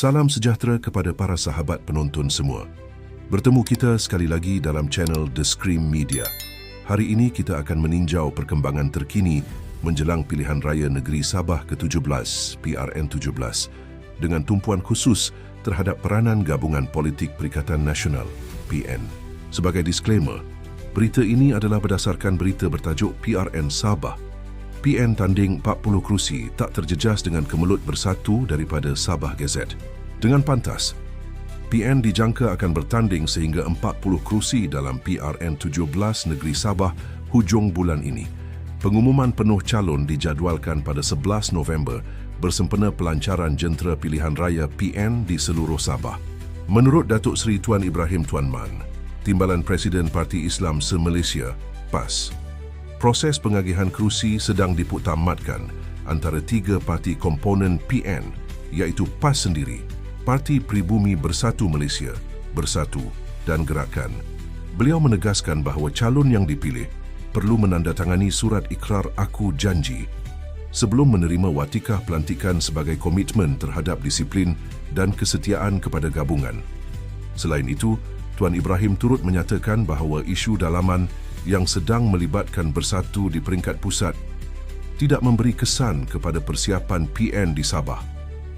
Salam sejahtera kepada para sahabat penonton semua. Bertemu kita sekali lagi dalam channel The Scream Media. Hari ini kita akan meninjau perkembangan terkini menjelang pilihan raya negeri Sabah ke-17, PRN 17, dengan tumpuan khusus terhadap peranan Gabungan Politik Perikatan Nasional, PN. Sebagai disclaimer, berita ini adalah berdasarkan berita bertajuk PRN Sabah PN tanding 40 kerusi tak terjejas dengan kemelut bersatu daripada Sabah Gazette. Dengan pantas, PN dijangka akan bertanding sehingga 40 kerusi dalam PRN 17 Negeri Sabah hujung bulan ini. Pengumuman penuh calon dijadualkan pada 11 November bersempena pelancaran jentera pilihan raya PN di seluruh Sabah. Menurut Datuk Seri Tuan Ibrahim Tuan Man, Timbalan Presiden Parti Islam se-Malaysia, PAS, proses pengagihan kerusi sedang diputamatkan antara tiga parti komponen PN iaitu PAS sendiri, Parti Pribumi Bersatu Malaysia, Bersatu dan Gerakan. Beliau menegaskan bahawa calon yang dipilih perlu menandatangani surat ikrar aku janji sebelum menerima watikah pelantikan sebagai komitmen terhadap disiplin dan kesetiaan kepada gabungan. Selain itu, Tuan Ibrahim turut menyatakan bahawa isu dalaman yang sedang melibatkan bersatu di peringkat pusat tidak memberi kesan kepada persiapan PN di Sabah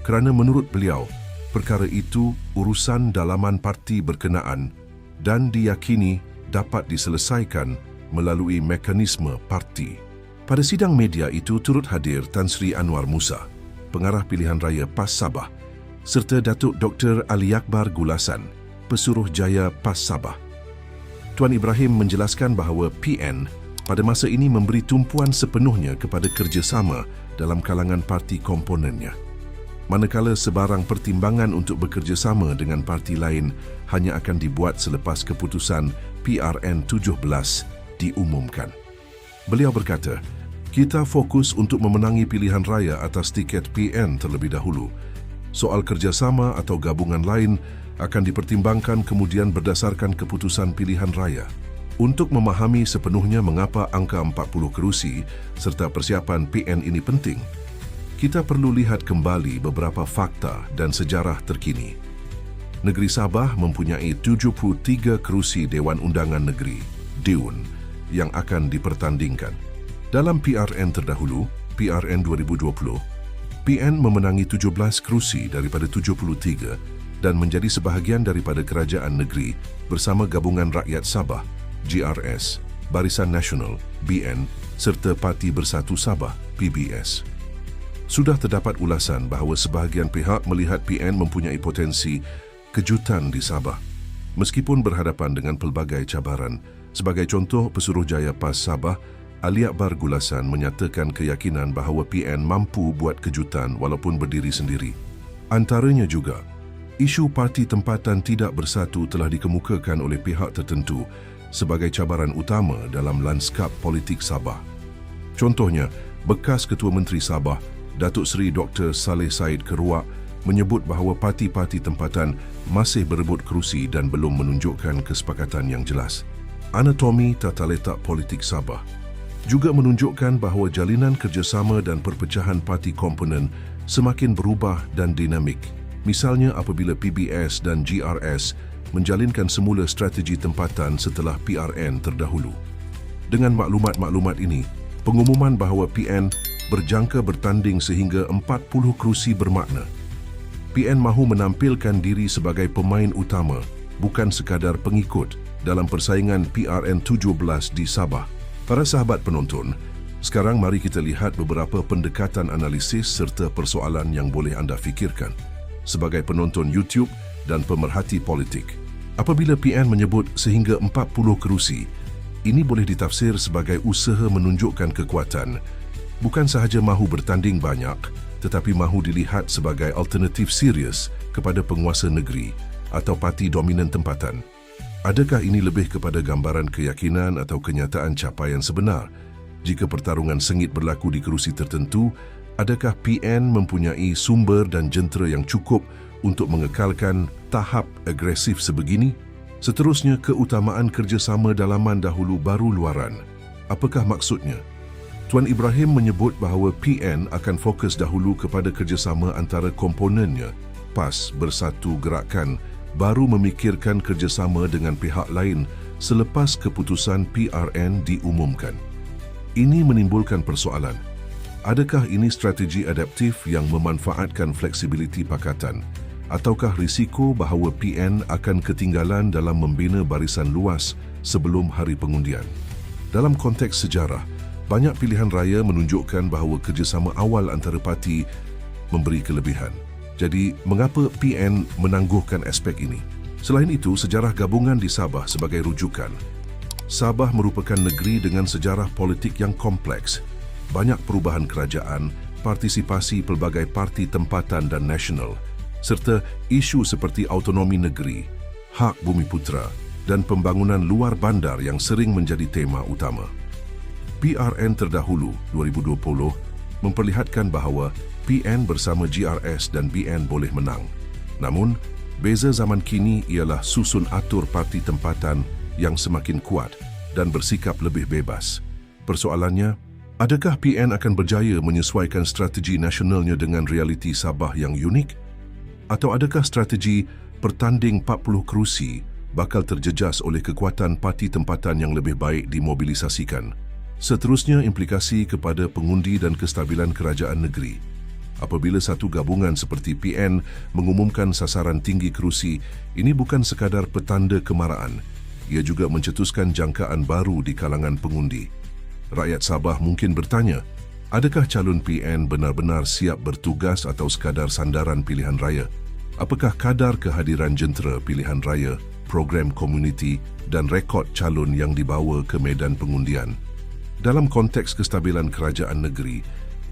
kerana menurut beliau perkara itu urusan dalaman parti berkenaan dan diyakini dapat diselesaikan melalui mekanisme parti. Pada sidang media itu turut hadir Tan Sri Anwar Musa, pengarah pilihan raya PAS Sabah, serta Datuk Dr. Ali Akbar Gulasan, pesuruh jaya PAS Sabah. Tuan Ibrahim menjelaskan bahawa PN pada masa ini memberi tumpuan sepenuhnya kepada kerjasama dalam kalangan parti komponennya. Manakala sebarang pertimbangan untuk bekerjasama dengan parti lain hanya akan dibuat selepas keputusan PRN 17 diumumkan. Beliau berkata, kita fokus untuk memenangi pilihan raya atas tiket PN terlebih dahulu. Soal kerjasama atau gabungan lain akan dipertimbangkan kemudian berdasarkan keputusan pilihan raya. Untuk memahami sepenuhnya mengapa angka 40 kerusi serta persiapan PN ini penting, kita perlu lihat kembali beberapa fakta dan sejarah terkini. Negeri Sabah mempunyai 73 kerusi Dewan Undangan Negeri, DUN, yang akan dipertandingkan. Dalam PRN terdahulu, PRN 2020, PN memenangi 17 kerusi daripada 73 dan menjadi sebahagian daripada kerajaan negeri bersama Gabungan Rakyat Sabah, GRS, Barisan Nasional, BN, serta Parti Bersatu Sabah, PBS. Sudah terdapat ulasan bahawa sebahagian pihak melihat PN mempunyai potensi kejutan di Sabah. Meskipun berhadapan dengan pelbagai cabaran, sebagai contoh Pesuruhjaya PAS Sabah, Ali Akbar Gulasan menyatakan keyakinan bahawa PN mampu buat kejutan walaupun berdiri sendiri. Antaranya juga, Isu parti tempatan tidak bersatu telah dikemukakan oleh pihak tertentu sebagai cabaran utama dalam lanskap politik Sabah. Contohnya, bekas Ketua Menteri Sabah, Datuk Seri Dr. Saleh Said Keruak menyebut bahawa parti-parti tempatan masih berebut kerusi dan belum menunjukkan kesepakatan yang jelas. Anatomi tata letak politik Sabah juga menunjukkan bahawa jalinan kerjasama dan perpecahan parti komponen semakin berubah dan dinamik Misalnya apabila PBS dan GRS menjalinkan semula strategi tempatan setelah PRN terdahulu. Dengan maklumat-maklumat ini, pengumuman bahawa PN berjangka bertanding sehingga 40 kerusi bermakna. PN mahu menampilkan diri sebagai pemain utama, bukan sekadar pengikut dalam persaingan PRN 17 di Sabah. Para sahabat penonton, sekarang mari kita lihat beberapa pendekatan analisis serta persoalan yang boleh anda fikirkan sebagai penonton YouTube dan pemerhati politik. Apabila PN menyebut sehingga 40 kerusi, ini boleh ditafsir sebagai usaha menunjukkan kekuatan, bukan sahaja mahu bertanding banyak, tetapi mahu dilihat sebagai alternatif serius kepada penguasa negeri atau parti dominan tempatan. Adakah ini lebih kepada gambaran keyakinan atau kenyataan capaian sebenar? Jika pertarungan sengit berlaku di kerusi tertentu, adakah PN mempunyai sumber dan jentera yang cukup untuk mengekalkan tahap agresif sebegini? Seterusnya, keutamaan kerjasama dalaman dahulu baru luaran. Apakah maksudnya? Tuan Ibrahim menyebut bahawa PN akan fokus dahulu kepada kerjasama antara komponennya PAS Bersatu Gerakan baru memikirkan kerjasama dengan pihak lain selepas keputusan PRN diumumkan. Ini menimbulkan persoalan. Adakah ini strategi adaptif yang memanfaatkan fleksibiliti pakatan ataukah risiko bahawa PN akan ketinggalan dalam membina barisan luas sebelum hari pengundian? Dalam konteks sejarah, banyak pilihan raya menunjukkan bahawa kerjasama awal antara parti memberi kelebihan. Jadi, mengapa PN menangguhkan aspek ini? Selain itu, sejarah gabungan di Sabah sebagai rujukan Sabah merupakan negeri dengan sejarah politik yang kompleks. Banyak perubahan kerajaan, partisipasi pelbagai parti tempatan dan nasional, serta isu seperti autonomi negeri, hak bumi putra dan pembangunan luar bandar yang sering menjadi tema utama. PRN terdahulu 2020 memperlihatkan bahawa PN bersama GRS dan BN boleh menang. Namun, beza zaman kini ialah susun atur parti tempatan yang semakin kuat dan bersikap lebih bebas. Persoalannya, adakah PN akan berjaya menyesuaikan strategi nasionalnya dengan realiti Sabah yang unik? Atau adakah strategi pertanding 40 kerusi bakal terjejas oleh kekuatan parti tempatan yang lebih baik dimobilisasikan? Seterusnya, implikasi kepada pengundi dan kestabilan kerajaan negeri. Apabila satu gabungan seperti PN mengumumkan sasaran tinggi kerusi, ini bukan sekadar petanda kemarahan, ia juga mencetuskan jangkaan baru di kalangan pengundi. Rakyat Sabah mungkin bertanya, adakah calon PN benar-benar siap bertugas atau sekadar sandaran pilihan raya? Apakah kadar kehadiran jentera pilihan raya, program komuniti dan rekod calon yang dibawa ke medan pengundian? Dalam konteks kestabilan kerajaan negeri,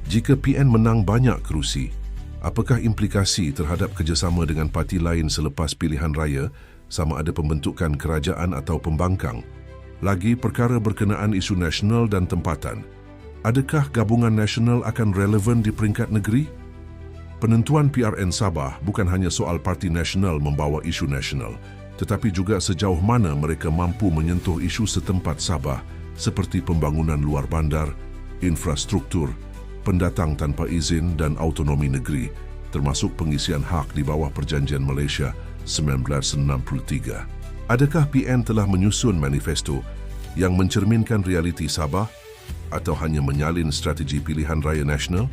jika PN menang banyak kerusi, apakah implikasi terhadap kerjasama dengan parti lain selepas pilihan raya sama ada pembentukan kerajaan atau pembangkang. Lagi perkara berkenaan isu nasional dan tempatan. Adakah gabungan nasional akan relevan di peringkat negeri? Penentuan PRN Sabah bukan hanya soal parti nasional membawa isu nasional, tetapi juga sejauh mana mereka mampu menyentuh isu setempat Sabah seperti pembangunan luar bandar, infrastruktur, pendatang tanpa izin dan autonomi negeri, termasuk pengisian hak di bawah Perjanjian Malaysia 1963. Adakah PN telah menyusun manifesto yang mencerminkan realiti Sabah atau hanya menyalin strategi pilihan raya nasional?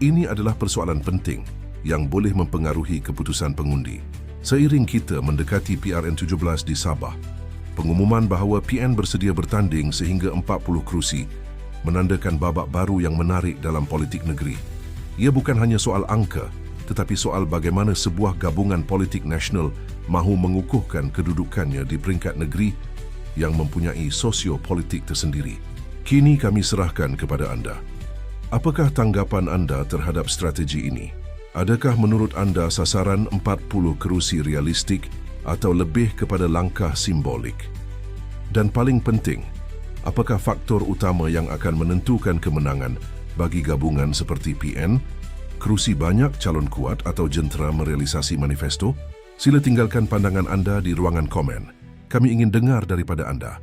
Ini adalah persoalan penting yang boleh mempengaruhi keputusan pengundi. Seiring kita mendekati PRN 17 di Sabah, pengumuman bahawa PN bersedia bertanding sehingga 40 kerusi menandakan babak baru yang menarik dalam politik negeri. Ia bukan hanya soal angka, tetapi soal bagaimana sebuah gabungan politik nasional mahu mengukuhkan kedudukannya di peringkat negeri yang mempunyai sosiopolitik tersendiri. Kini kami serahkan kepada anda. Apakah tanggapan anda terhadap strategi ini? Adakah menurut anda sasaran 40 kerusi realistik atau lebih kepada langkah simbolik? Dan paling penting, apakah faktor utama yang akan menentukan kemenangan bagi gabungan seperti PN kerusi banyak calon kuat atau jentera merealisasi manifesto? Sila tinggalkan pandangan anda di ruangan komen. Kami ingin dengar daripada anda.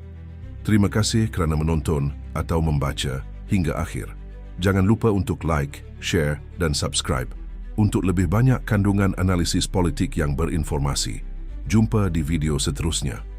Terima kasih kerana menonton atau membaca hingga akhir. Jangan lupa untuk like, share dan subscribe untuk lebih banyak kandungan analisis politik yang berinformasi. Jumpa di video seterusnya.